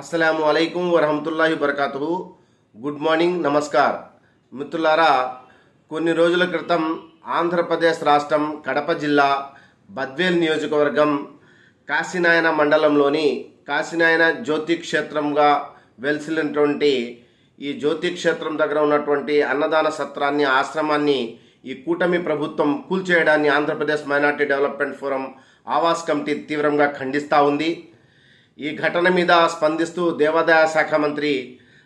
అస్సలం అలైకుం వరహమతుల్లాహి వరకాతు గుడ్ మార్నింగ్ నమస్కార్. మిత్రులారా కొన్ని రోజుల క్రితం ఆంధ్రప్రదేశ్ రాష్ట్రం కడప జిల్లా బద్వేల్ నియోజకవర్గం కాశీనాయన మండలంలోని కాశీనాయన జ్యోతి క్షేత్రంగా వెలిసినటువంటి ఈ జ్యోతి క్షేత్రం దగ్గర ఉన్నటువంటి అన్నదాన సత్రాన్ని ఆశ్రమాన్ని ఈ కూటమి ప్రభుత్వం కూల్చేయడాన్ని Andhra Pradesh minority development forum Awas committee తీవ్రంగా ఖండిస్తూ ఉంది. ఈ ఘటన మీద స్పందిస్తూ దేవాదాయ శాఖ మంత్రి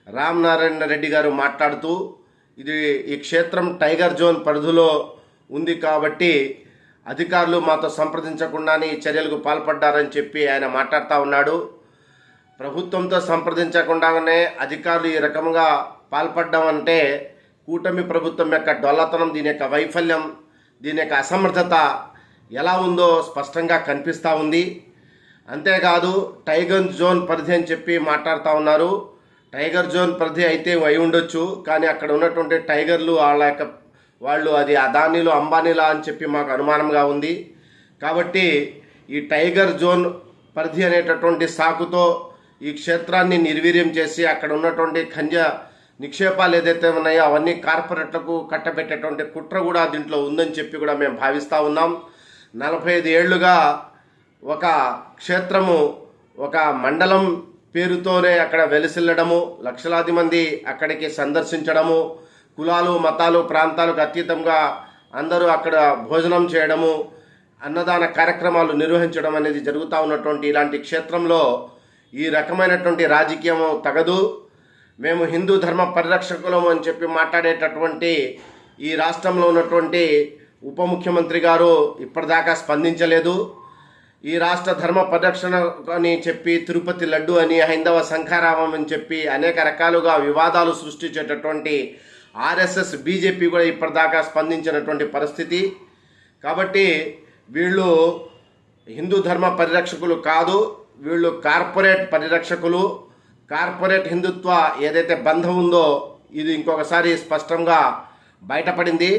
రామ్ నారాయణ రెడ్డి గారు మాట్లాడుతూ ఇది ఈ క్షేత్రం టైగర్ జోన్ పరిధిలో ఉంది కాబట్టి అధికారులు మాతో సంప్రదించకుండానే చర్యలకు పాల్పడ్డారని చెప్పి ఆయన మాట్లాడుతూ ఉన్నాడు. ప్రభుత్వంతో సంప్రదించకుండానే అధికారులు ఈ రకంగా పాల్పడ్డం అంటే కూటమి ప్రభుత్వం యొక్క డొల్లతనం దీని యొక్క వైఫల్యం దీని యొక్క అసమర్థత ఎలా ఉందో స్పష్టంగా కనిపిస్తూ ఉంది. అంతేకాదు టైగర్ జోన్ పరిధి అని చెప్పి మాట్లాడుతూ ఉన్నారు. టైగర్ జోన్ పరిధి అయితే అయి ఉండొచ్చు కానీ అక్కడ ఉన్నటువంటి టైగర్లు వాళ్ళ యొక్క వాళ్ళు అది అదానీలు అంబానీలా అని చెప్పి మాకు అనుమానంగా ఉంది. కాబట్టి ఈ టైగర్ జోన్ పరిధి అనేటటువంటి సాకుతో ఈ క్షేత్రాన్ని నిర్వీర్యం చేసి అక్కడ ఉన్నటువంటి ఖంజ నిక్షేపాలు ఏదైతే ఉన్నాయో అవన్నీ కార్పొరేట్లకు కట్టబెట్టేటువంటి కుట్ర కూడా దీంట్లో ఉందని చెప్పి కూడా మేము భావిస్తూ ఉన్నాం. నలభై ఐదు ఏళ్ళుగా ఒక క్షేత్రము ఒక మండలం పేరుతోనే అక్కడ వెలిసిల్లడము లక్షలాది మంది అక్కడికి సందర్శించడము కులాలు మతాలు ప్రాంతాలకు అతీతంగా అందరూ అక్కడ భోజనం చేయడము అన్నదాన కార్యక్రమాలు నిర్వహించడం అనేది జరుగుతూ ఉన్నటువంటి ఇలాంటి క్షేత్రంలో ఈ రకమైనటువంటి రాజకీయం తగదు. మేము హిందూ ధర్మ పరిరక్షకులము అని చెప్పి మాట్లాడేటటువంటి ఈ రాష్ట్రంలో ఉన్నటువంటి ఉప ముఖ్యమంత్రి గారు ఇప్పటిదాకా స్పందించలేదు. ఈ రాష్ట్ర ధర్మ పరిరక్షణ అని చెప్పి తిరుపతి లడ్డు అని హైందవ శంఖారామం అని చెప్పి అనేక రకాలుగా వివాదాలు సృష్టించేటటువంటి ఆర్ఎస్ఎస్ బీజేపీ కూడా ఇప్పటిదాకా స్పందించినటువంటి పరిస్థితి. కాబట్టి వీళ్ళు హిందూ ధర్మ పరిరక్షకులు కాదు వీళ్ళు కార్పొరేట్ పరిరక్షకులు. కార్పొరేట్ హిందుత్వ ఏదైతే బంధం ఉందో ఇది ఇంకొకసారి స్పష్టంగా బయటపడింది.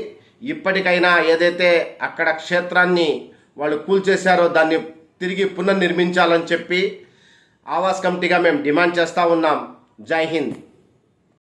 ఇప్పటికైనా ఏదైతే అక్కడ క్షేత్రాన్ని వాళ్ళు కూల్చేశారో దాన్ని తిరిగి పునర్నిర్మించాలని చెప్పి ఆవాస్ కమిటీగా మేము డిమాండ్ చేస్తూ ఉన్నాం. జై హింద్.